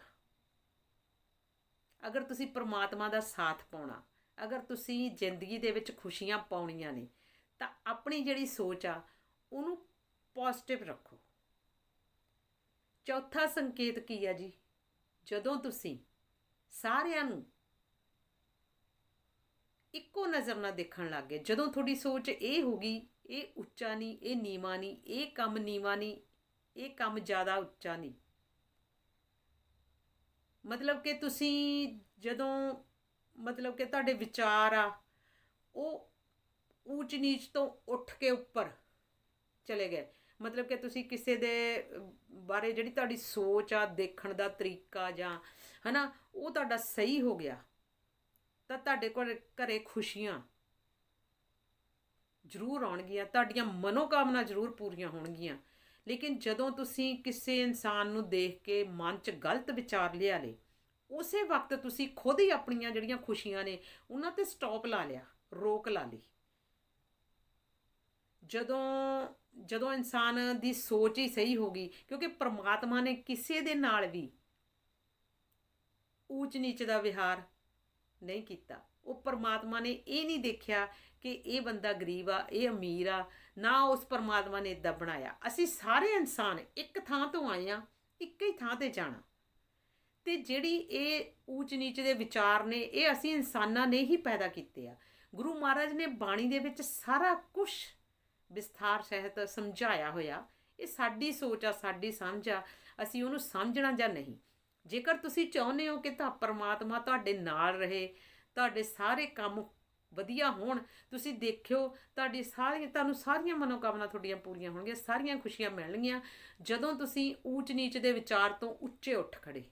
ਅਗਰ ਤੁਸੀਂ ਪਰਮਾਤਮਾ ਦਾ ਸਾਥ ਪਾਉਣਾ, ਅਗਰ ਤੁਸੀਂ ਜ਼ਿੰਦਗੀ ਦੇ ਵਿੱਚ ਖੁਸ਼ੀਆਂ ਪਾਉਣੀਆਂ ਨੇ, ਤਾਂ ਆਪਣੀ ਜਿਹੜੀ ਸੋਚ ਆ ਉਹਨੂੰ ਪੋਜ਼ਿਟਿਵ ਰੱਖੋ। ਚੌਥਾ ਸੰਕੇਤ ਕੀ ਆ ਜੀ? ਜਦੋਂ ਤੁਸੀਂ ਸਾਰਿਆਂ ਨੂੰ ਇੱਕੋ ਨਜ਼ਰ ਨਾਲ ਦੇਖਣ ਲੱਗ ਗਏ, ਜਦੋਂ ਤੁਹਾਡੀ ਸੋਚ ਇਹ ਹੋਗੀ ਇਹ ਉੱਚਾ ਨਹੀਂ, ਇਹ ਨੀਵਾ ਨਹੀਂ, ਇਹ ਕੰਮ ਨੀਵਾ ਨਹੀਂ, ਇਹ ਕੰਮ ਜ਼ਿਆਦਾ ਉੱਚਾ ਨਹੀਂ। ਮਤਲਬ ਕਿ ਤੁਸੀਂ ਜਦੋਂ, ਮਤਲਬ ਕਿ ਤੁਹਾਡੇ ਵਿਚਾਰ ਆ, ਉਹ ਊਚ ਨੀਚ ਤੋਂ ਉੱਠ ਕੇ ਉੱਪਰ ਚਲੇ ਗਏ। ਮਤਲਬ ਕਿ ਤੁਸੀਂ ਕਿਸੇ ਦੇ ਬਾਰੇ ਜਿਹੜੀ ਤੁਹਾਡੀ ਸੋਚ ਆ, ਦੇਖਣ ਦਾ ਤਰੀਕਾ ਜਾਂ, ਹਨਾ, ਉਹ ਤੁਹਾਡਾ ਸਹੀ ਹੋ ਗਿਆ, ਤਾਂ ਤੁਹਾਡੇ ਕੋਲ ਘਰੇ ਖੁਸ਼ੀਆਂ ਜ਼ਰੂਰ ਆਉਣਗੀਆਂ, ਤੁਹਾਡੀਆਂ ਮਨੋਕਾਮਨਾ ਜ਼ਰੂਰ ਪੂਰੀਆਂ ਹੋਣਗੀਆਂ। ਲੇਕਿਨ ਜਦੋਂ ਤੁਸੀਂ ਕਿਸੇ ਇਨਸਾਨ ਨੂੰ ਦੇਖ ਕੇ ਮਨ 'ਚ ਗਲਤ ਵਿਚਾਰ ਲਿਆ ਲੇ, ਉਸੇ ਵਕਤ ਤੁਸੀਂ ਖੁਦ ਹੀ ਆਪਣੀਆਂ ਜਿਹੜੀਆਂ ਖੁਸ਼ੀਆਂ ਨੇ, ਉਹਨਾਂ ਤੇ ਸਟਾਪ ਲਾ ਲਿਆ, ਰੋਕ ਲਾ ਲਈ। ਜਦੋਂ ਜਦੋਂ ਇਨਸਾਨ ਦੀ ਸੋਚ ਹੀ ਸਹੀ ਹੋ ਗਈ, ਕਿਉਂਕਿ ਪ੍ਰਮਾਤਮਾ ਨੇ ਕਿਸੇ ਦੇ ਨਾਲ ਵੀ ਊਚ ਨੀਚ ਦਾ ਵਿਹਾਰ ਨਹੀਂ ਕੀਤਾ। ਉਹ ਪਰਮਾਤਮਾ ਨੇ ਇਹ ਨਹੀਂ ਦੇਖਿਆ ਕਿ ਇਹ ਬੰਦਾ ਗਰੀਬ ਆ, ਇਹ ਅਮੀਰ ਆ, ਨਾ ਉਸ ਪਰਮਾਤਮਾ ਨੇ ਇਦਾਂ ਬਣਾਇਆ। ਅਸੀਂ ਸਾਰੇ ਇਨਸਾਨ ਇੱਕ ਥਾਂ ਤੋਂ ਆਏ ਆ ਇੱਕ ਹੀ ਥਾਂ ਤੇ ਜਾਣਾ। ਤੇ ਜਿਹੜੀ ਇਹ ਊਚ ਨੀਚ ਦੇ ਵਿਚਾਰ ਨੇ, ਇਹ ਅਸੀਂ ਇਨਸਾਨਾਂ ਨੇ ਹੀ ਪੈਦਾ ਕੀਤੇ ਆ। ਗੁਰੂ ਮਹਾਰਾਜ ਨੇ ਬਾਣੀ ਦੇ ਵਿੱਚ ਸਾਰਾ ਕੁਝ ਵਿਸਥਾਰ ਸਹਿਤ ਸਮਝਾਇਆ ਹੋਇਆ, ਇਹ ਸਾਡੀ ਸੋਚ ਆ, ਸਾਡੀ ਸਮਝ ਆ, ਅਸੀਂ ਉਹਨੂੰ ਸਮਝਣਾ ਜਾਂ ਨਹੀਂ। ਜੇਕਰ ਤੁਸੀਂ ਚਾਹੁੰਦੇ ਹੋ ਕਿ ਤਾਂ ਪਰਮਾਤਮਾ ਤੁਹਾਡੇ ਨਾਲ ਰਹੇ, ਤੁਹਾਡੇ ਸਾਰੇ ਕੰਮ ਵਧੀਆ ਹੋਣ, ਤੁਸੀਂ ਦੇਖਿਓ, ਤੁਹਾਡੀ ਸਾਰੀ ਤੁਹਾਨੂੰ ਸਾਰੀਆਂ ਮਨੋਕਾਮਨਾ ਤੁਹਾਡੀਆਂ ਪੂਰੀਆਂ ਹੋਣਗੀਆਂ, ਸਾਰੀਆਂ ਖੁਸ਼ੀਆਂ ਮਿਲਣਗੀਆਂ, ਜਦੋਂ ਤੁਸੀਂ ਊਚ ਨੀਚ ਦੇ ਵਿਚਾਰ ਤੋਂ ਉੱਚੇ ਉੱਠ ਖੜੇ।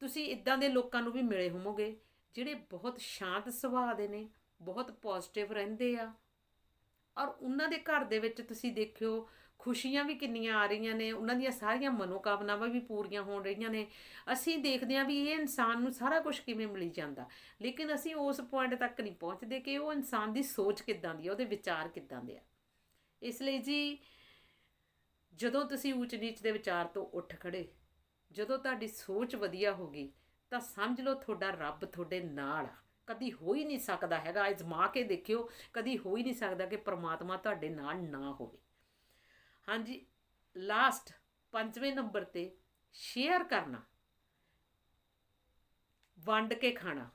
ਤੁਸੀਂ ਇਦਾਂ ਦੇ ਲੋਕਾਂ ਨੂੰ ਵੀ ਮਿਲੇ ਹੋਵੋਗੇ, ਜਿਹੜੇ ਬਹੁਤ ਸ਼ਾਂਤ ਸੁਭਾਅ ਦੇ ਨੇ, ਬਹੁਤ ਪੋਜ਼ਿਟਿਵ ਰਹਿੰਦੇ ਆ ਔਰ ਉਹਨਾਂ ਦੇ ਘਰ ਦੇ ਵਿੱਚ ਤੁਸੀਂ ਦੇਖਿਓ, ਖੁਸ਼ੀਆਂ ਵੀ ਕਿੰਨੀਆਂ ਆ ਰਹੀਆਂ ਨੇ, ਉਹਨਾਂ ਦੀਆਂ ਸਾਰੀਆਂ ਮਨੋਕਾਮਨਾਵਾਂ ਵੀ ਪੂਰੀਆਂ ਹੋਣ ਰਹੀਆਂ ਨੇ। ਅਸੀਂ ਦੇਖਦੇ ਹਾਂ ਵੀ ਇਹ ਇਨਸਾਨ ਨੂੰ ਸਾਰਾ ਕੁਝ ਕਿਵੇਂ ਮਿਲੀ ਜਾਂਦਾ। ਲੇਕਿਨ ਅਸੀਂ ਉਸ ਪੁਆਇੰਟ ਤੱਕ ਨਹੀਂ ਪਹੁੰਚਦੇ ਕਿ ਉਹ ਇਨਸਾਨ ਦੀ ਸੋਚ ਕਿੱਦਾਂ ਦੀ ਆ, ਉਹਦੇ ਵਿਚਾਰ ਕਿੱਦਾਂ ਦੇ ਆ। ਇਸ ਲਈ ਜੀ, ਜਦੋਂ ਤੁਸੀਂ ਉੱਚ ਨੀਚ ਦੇ ਵਿਚਾਰ ਤੋਂ ਉੱਠ ਖੜੇ, ਜਦੋਂ ਤੁਹਾਡੀ ਸੋਚ ਵਧੀਆ ਹੋ ਗਈ, ਤਾਂ ਸਮਝ ਲਓ ਤੁਹਾਡਾ ਰੱਬ ਤੁਹਾਡੇ ਨਾਲ ਆ। ਕਦੀ ਹੋ ਹੀ ਨਹੀਂ ਸਕਦਾ ਹੈਗਾ, ਅਜ਼ਮਾ ਕੇ ਦੇਖਿਓ, ਕਦੀ ਹੋ ਹੀ ਨਹੀਂ ਸਕਦਾ ਕਿ ਪ੍ਰਮਾਤਮਾ ਤੁਹਾਡੇ ਨਾਲ ਨਾ ਹੋਵੇ। ਹਾਂਜੀ ਲਾਸਟ ਪੰਜਵੇਂ ਨੰਬਰ ਤੇ ਸ਼ੇਅਰ ਕਰਨਾ। ਵੰਡ ਕੇ ਖਾਣਾ,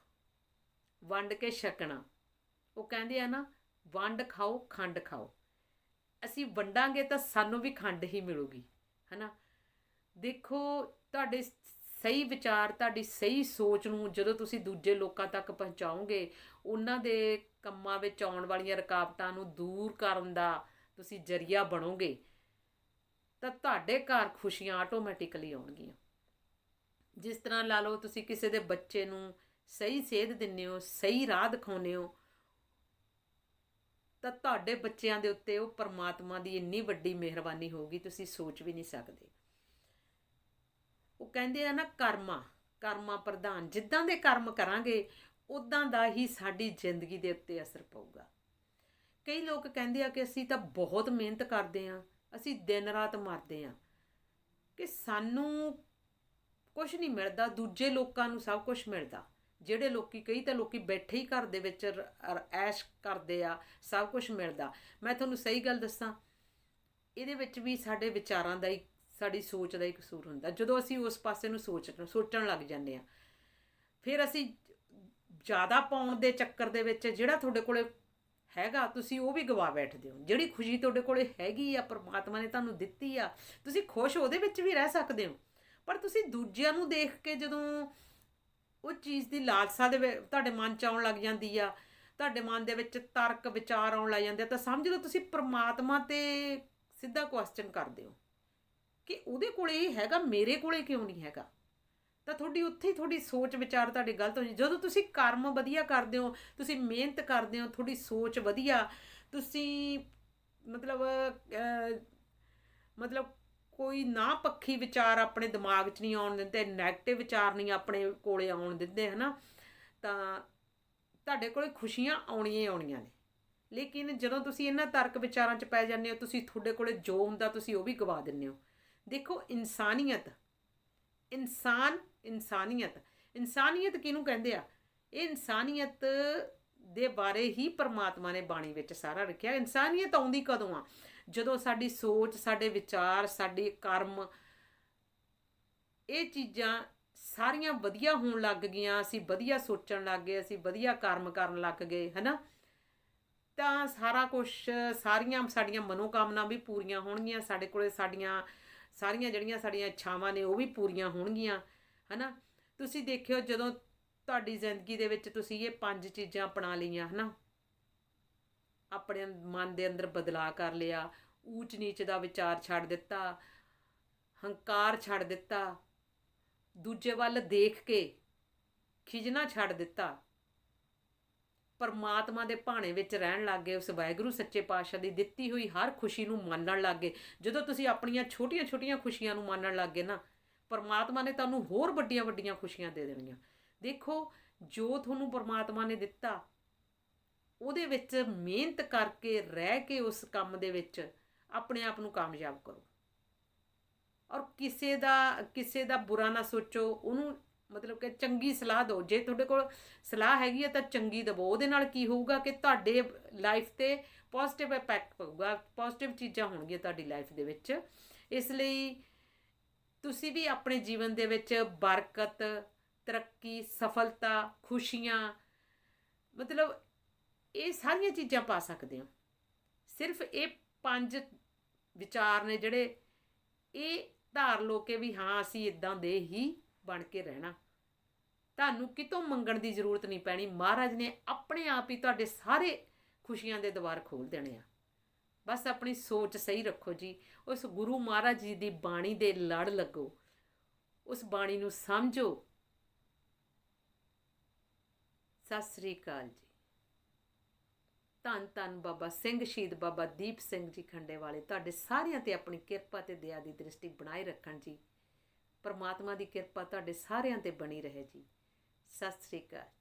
ਵੰਡ ਕੇ ਛਕਣਾ। ਉਹ ਕਹਿੰਦੇ ਆ ਨਾ, ਵੰਡ ਖਾਓ, ਖੰਡ ਖਾਓ। ਅਸੀਂ ਵੰਡਾਂਗੇ ਤਾਂ ਸਾਨੂੰ ਵੀ ਖੰਡ ਹੀ ਮਿਲੂਗੀ, ਹਨਾ? ਦੇਖੋ, ਤੁਹਾਡੇ ਸਹੀ ਵਿਚਾਰ, ਤੁਹਾਡੀ ਸਹੀ ਸੋਚ ਨੂੰ ਜਦੋਂ ਤੁਸੀਂ ਦੂਜੇ ਲੋਕਾਂ ਤੱਕ ਪਹੁੰਚਾਓਗੇ, ਉਹਨਾਂ ਦੇ ਕੰਮਾਂ ਵਿੱਚ ਆਉਣ ਵਾਲੀਆਂ ਰੁਕਾਵਟਾਂ ਨੂੰ ਦੂਰ ਕਰਨ ਦਾ ਤੁਸੀਂ ਜਰੀਆ ਬਣੋਗੇ, ਤਾਂ ਤੁਹਾਡੇ ਘਰ ਖੁਸ਼ੀਆਂ ਆਟੋਮੈਟਿਕਲੀ ਆਉਣਗੀਆਂ। ਜਿਸ ਤਰ੍ਹਾਂ ਲਾ ਲਓ ਤੁਸੀਂ ਕਿਸੇ ਦੇ ਬੱਚੇ ਨੂੰ ਸਹੀ ਸੇਧ ਦਿੰਦੇ ਹੋ, ਸਹੀ ਰਾਹ ਦਿਖਾਉਂਦੇ ਹੋ, ਤਾਂ ਤੁਹਾਡੇ ਬੱਚਿਆਂ ਦੇ ਉੱਤੇ ਉਹ ਪਰਮਾਤਮਾ ਦੀ ਇੰਨੀ ਵੱਡੀ ਮਿਹਰਬਾਨੀ ਹੋਊਗੀ, ਤੁਸੀਂ ਸੋਚ ਵੀ ਨਹੀਂ ਸਕਦੇ। ਉਹ ਕਹਿੰਦੇ ਆ ਨਾ ਕਰਮਾ ਕਰਮਾ ਪ੍ਰਧਾਨ, ਜਿੱਦਾਂ ਦੇ ਕਰਮ ਕਰਾਂਗੇ ਉਦਾਂ ਦਾ ਹੀ ਸਾਡੀ ਜ਼ਿੰਦਗੀ ਦੇ ਉੱਤੇ ਅਸਰ ਪਊਗਾ। ਕਈ ਲੋਕ ਕਹਿੰਦੇ ਆ ਕਿ ਅਸੀਂ ਤਾਂ ਬਹੁਤ ਮਿਹਨਤ ਕਰਦੇ ਆ, ਅਸੀਂ ਦਿਨ ਰਾਤ ਮਰਦੇ ਆ, ਕਿ ਸਾਨੂੰ ਕੁਝ ਨਹੀਂ ਮਿਲਦਾ, ਦੂਜੇ ਲੋਕਾਂ ਨੂੰ ਸਭ ਕੁਝ ਮਿਲਦਾ। ਜਿਹੜੇ ਲੋਕੀ, ਕਈ ਤਾਂ ਲੋਕੀ ਬੈਠੇ ਹੀ ਘਰ ਦੇ ਵਿੱਚ ਐਸ਼ ਕਰਦੇ ਆ, ਸਭ ਕੁਝ ਮਿਲਦਾ। ਮੈਂ ਤੁਹਾਨੂੰ ਸਹੀ ਗੱਲ ਦੱਸਾਂ, ਇਹਦੇ ਵਿੱਚ ਵੀ ਸਾਡੇ ਵਿਚਾਰਾਂ ਦਾ ਹੀ ਸਾਡੀ ਸੋਚ ਦਾ ਹੀ ਕਸੂਰ ਹੁੰਦਾ। ਜਦੋਂ ਅਸੀਂ ਉਸ ਪਾਸੇ ਨੂੰ ਸੋਚ ਸੋਚਣ ਲੱਗ ਜਾਂਦੇ ਆ ਫਿਰ ਅਸੀਂ ਜ਼ਿਆਦਾ ਪਾਉਣ ਦੇ ਚੱਕਰ ਦੇ ਵਿੱਚ ਜਿਹੜਾ ਤੁਹਾਡੇ ਕੋਲੇ ਹੈਗਾ, ਤੁਸੀਂ ਉਹ ਵੀ ਗਵਾ ਬੈਠਦੇ ਹੋ। ਜਿਹੜੀ ਖੁਸ਼ੀ ਤੁਹਾਡੇ ਕੋਲੇ ਹੈਗੀ ਆ, ਪਰਮਾਤਮਾ ਨੇ ਤੁਹਾਨੂੰ ਦਿੱਤੀ ਆ, ਤੁਸੀਂ ਖੁਸ਼ ਉਹਦੇ ਵਿੱਚ ਵੀ ਰਹਿ ਸਕਦੇ ਹੋ। ਪਰ ਤੁਸੀਂ ਦੂਜਿਆਂ ਨੂੰ ਦੇਖ ਕੇ ਜਦੋਂ ਉਹ ਚੀਜ਼ ਦੀ ਲਾਲਸਾ ਦੇ ਵਿੱਚ ਤੁਹਾਡੇ ਮਨ ਚ ਆਉਣ ਲੱਗ ਜਾਂਦੀ ਆ, ਤੁਹਾਡੇ ਮਨ ਦੇ ਵਿੱਚ ਤਰਕ, ਵਿਚਾਰ ਆਉਣ ਲੱਗ ਜਾਂਦੇ ਆ, ਤਾਂ ਸਮਝ ਲਓ ਤੁਸੀਂ ਪਰਮਾਤਮਾ ਤੇ ਸਿੱਧਾ ਕੁਐਸਚਨ ਕਰਦੇ ਹੋ। ਕਿ ਉਹਦੇ ਕੋਲੇ ਇਹ ਹੈਗਾ, ਮੇਰੇ ਕੋਲੇ ਕਿਉਂ ਨਹੀਂ ਹੈਗਾ? ਤਾਂ ਤੁਹਾਡੀ ਉੱਥੇ ਹੀ ਤੁਹਾਡੀ ਸੋਚ ਵਿਚਾਰ ਤੁਹਾਡੀ ਗਲਤ ਹੋ ਜਾਂਦੀ ਜਦੋਂ ਤੁਸੀਂ ਕਰਮ ਵਧੀਆ ਕਰਦੇ ਹੋ, ਤੁਸੀਂ ਮਿਹਨਤ ਕਰਦੇ ਹੋ, ਤੁਹਾਡੀ ਸੋਚ ਵਧੀਆ, ਤੁਸੀਂ ਮਤਲਬ ਮਤਲਬ ਕੋਈ ਨਾ ਪੱਖੀ ਵਿਚਾਰ ਆਪਣੇ ਦਿਮਾਗ 'ਚ ਨਹੀਂ ਆਉਣ ਦਿੰਦੇ 네ਗੇਟਿਵ ਵਿਚਾਰ ਨਹੀਂ ਆਪਣੇ ਕੋਲੇ ਆਉਣ ਦਿੰਦੇ, ਹਨਾ? ਤਾਂ ਤੁਹਾਡੇ ਕੋਲੇ ਖੁਸ਼ੀਆਂ ਆਉਣੀਆਂ ਹੀ ਆਉਣੀਆਂ ਨੇ। ਲੇਕਿਨ ਜਦੋਂ ਤੁਸੀਂ ਇਹਨਾਂ ਤਰਕ ਵਿਚਾਰਾਂ 'ਚ ਪੈ ਜਾਂਦੇ ਹੋ, ਤੁਸੀਂ ਤੁਹਾਡੇ ਕੋਲੇ ਜੋ ਹੁੰਦਾ ਤੁਸੀਂ ਉਹ ਵੀ ਗਵਾ ਦਿੰਦੇ ਹੋ। ਦੇਖੋ, ਇਨਸਾਨੀਅਤ। ਇਨਸਾਨ, ਇਨਸਾਨੀਅਤ। ਇਨਸਾਨੀਅਤ ਕਿਹਨੂੰ ਕਹਿੰਦੇ ਆ? ਇਹ ਇਨਸਾਨੀਅਤ ਦੇ ਬਾਰੇ ਹੀ ਪਰਮਾਤਮਾ ਨੇ ਬਾਣੀ ਵਿੱਚ ਸਾਰਾ ਰੱਖਿਆ। ਇਨਸਾਨੀਅਤ ਆਉਂਦੀ ਕਦੋਂ ਆ? ਜਦੋਂ ਸਾਡੀ ਸੋਚ, ਸਾਡੇ ਵਿਚਾਰ, ਸਾਡੇ ਕਰਮ, ਇਹ ਚੀਜ਼ਾਂ ਸਾਰੀਆਂ ਵਧੀਆ ਹੋਣ ਲੱਗ ਗਈਆਂ। ਅਸੀਂ ਵਧੀਆ ਸੋਚਣ ਲੱਗ ਗਏ, ਅਸੀਂ ਵਧੀਆ ਕਰਮ ਕਰਨ ਲੱਗ ਗਏ, ਹਨਾ? ਤਾਂ ਸਾਰਾ ਕੁਝ ਸਾਰੀਆਂ ਸਾਡੀਆਂ ਮਨੋਕਾਮਨਾ ਵੀ ਪੂਰੀਆਂ ਹੋਣਗੀਆਂ। ਸਾਡੇ ਕੋਲੇ ਸਾਡੀਆਂ ਸਾਰੀਆਂ ਜਿਹੜੀਆਂ ਸਾਡੀਆਂ ਇੱਛਾਵਾਂ ਨੇ ਉਹ ਵੀ ਪੂਰੀਆਂ ਹੋਣਗੀਆਂ, ਹਨਾ? ਤੁਸੀਂ ਦੇਖਿਓ ਜਦੋਂ ਤੁਹਾਡੀ ਜ਼ਿੰਦਗੀ ਦੇ ਵਿੱਚ ਤੁਸੀਂ ਇਹ ਪੰਜ ਚੀਜ਼ਾਂ ਅਪਣਾ ਲਈਆਂ, ਹਨਾ? ਆਪਣੇ ਮਨ ਦੇ ਅੰਦਰ ਬਦਲਾਅ ਕਰ ਲਿਆ, ਊਚ ਨੀਚ ਦਾ ਵਿਚਾਰ ਛੱਡ ਦਿੱਤਾ, ਹੰਕਾਰ ਛੱਡ ਦਿੱਤਾ, ਦੂਜੇ ਵੱਲ ਦੇਖ ਕੇ ਖਿਜਣਾ ਛੱਡ ਦਿੱਤਾ ਪਰਮਾਤਮਾ ਦੇ ਭਾਣੇ ਵਿੱਚ ਰਹਿਣ ਲੱਗੇ ਉਸ ਵਾਹਿਗੁਰੂ ਸੱਚੇ ਪਾਤਸ਼ਾਹ ਦੀ ਦਿੱਤੀ ਹੋਈ ਹਰ ਖੁਸ਼ੀ ਨੂੰ ਮੰਨਣ ਲੱਗੇ ਜਦੋਂ ਤੁਸੀਂ ਆਪਣੀਆਂ ਛੋਟੀਆਂ-ਛੋਟੀਆਂ ਖੁਸ਼ੀਆਂ ਨੂੰ ਮੰਨਣ ਲੱਗੇ ਨਾ, ਪਰਮਾਤਮਾ ਨੇ ਤੁਹਾਨੂੰ ਹੋਰ ਵੱਡੀਆਂ-ਵੱਡੀਆਂ ਖੁਸ਼ੀਆਂ ਦੇ ਦੇਣੀਆਂ। ਦੇਖੋ, ਜੋ ਤੁਹਾਨੂੰ ਪਰਮਾਤਮਾ ਨੇ ਦਿੱਤਾ, ਉਹਦੇ ਵਿੱਚ ਮਿਹਨਤ ਕਰਕੇ ਰਹਿ ਕੇ ਉਸ ਕੰਮ ਦੇ ਵਿੱਚ ਆਪਣੇ ਆਪ ਨੂੰ ਕਾਮਯਾਬ ਕਰੋ। ਔਰ ਕਿਸੇ ਦਾ ਕਿਸੇ ਦਾ ਬੁਰਾ ਨਾ ਸੋਚੋ, ਉਹਨੂੰ ਮਤਲਬ ਕਿ ਚੰਗੀ ਸਲਾਹ ਦਿਓ। ਜੇ ਤੁਹਾਡੇ ਕੋਲ ਸਲਾਹ ਹੈਗੀ ਹੈ ਤਾਂ ਚੰਗੀ ਦਵੋ। ਉਹਦੇ ਨਾਲ ਕੀ ਹੋਊਗਾ ਕਿ ਤੁਹਾਡੇ ਲਾਈਫ ਤੇ ਪੋਜ਼ਿਟਿਵ ਇੰਪੈਕਟ ਪਊਗਾ। ਪੋਜ਼ਿਟਿਵ ਚੀਜ਼ਾਂ ਹੋਣਗੀਆਂ ਤੁਹਾਡੀ ਲਾਈਫ ਦੇ ਵਿੱਚ। ਇਸ ਲਈ ਤੁਸੀਂ ਵੀ ਆਪਣੇ ਜੀਵਨ ਦੇ ਵਿੱਚ ਬਰਕਤ, ਤਰੱਕੀ, ਸਫਲਤਾ, ਖੁਸ਼ੀਆਂ, ਮਤਲਬ ਇਹ ਸਾਰੀਆਂ ਚੀਜ਼ਾਂ ਪਾ ਸਕਦੇ ਹੋ। ਸਿਰਫ ਇਹ ਪੰਜ ਵਿਚਾਰ ਨੇ ਜਿਹੜੇ ਇਹ ਧਾਰ ਲੋ ਕੇ ਵੀ ਹਾਂ, ਅਸੀਂ ਇਦਾਂ ਦੇ ਹੀ ਬਣ ਕੇ ਰਹਿਣਾ। ਤੁਹਾਨੂੰ ਕਿਤੋਂ ਮੰਗਣ ਦੀ ਜ਼ਰੂਰਤ ਨਹੀਂ ਪੈਣੀ। ਮਹਾਰਾਜ ਨੇ ਆਪਣੇ ਆਪ ਹੀ ਤੁਹਾਡੇ ਸਾਰੇ ਖੁਸ਼ੀਆਂ ਦੇ ਦਵਾਰ ਖੋਲ ਦੇਣੇ ਆ। ਬਸ ਆਪਣੀ ਸੋਚ ਸਹੀ ਰੱਖੋ ਜੀ। ਉਸ ਗੁਰੂ ਮਹਾਰਾਜ ਜੀ ਦੀ ਬਾਣੀ ਦੇ ਲੜ ਲੱਗੋ। ਉਸ ਬਾਣੀ ਨੂੰ ਸਮਝੋ। ਸਤਿ ਸ੍ਰੀ ਅਕਾਲ ਜੀ। ਧੰਨ ਧੰਨ ਬਾਬਾ ਸਿੰਘ ਸ਼ਹੀਦ ਬਾਬਾ ਦੀਪ ਸਿੰਘ ਜੀ ਖੰਡੇ ਵਾਲੇ ਤੁਹਾਡੇ ਸਾਰਿਆਂ ਤੇ ਆਪਣੀ ਕਿਰਪਾ ਤੇ ਦਇਆ ਦੀ ਦ੍ਰਿਸ਼ਟੀ ਬਣਾਏ ਰੱਖਣ ਜੀ। ਪਰਮਾਤਮਾ ਦੀ ਕਿਰਪਾ ਤੁਹਾਡੇ ਸਾਰਿਆਂ ਤੇ ਬਣੀ ਰਹੇ ਜੀ। ਸਤਿ ਸ੍ਰੀ ਅਕਾਲ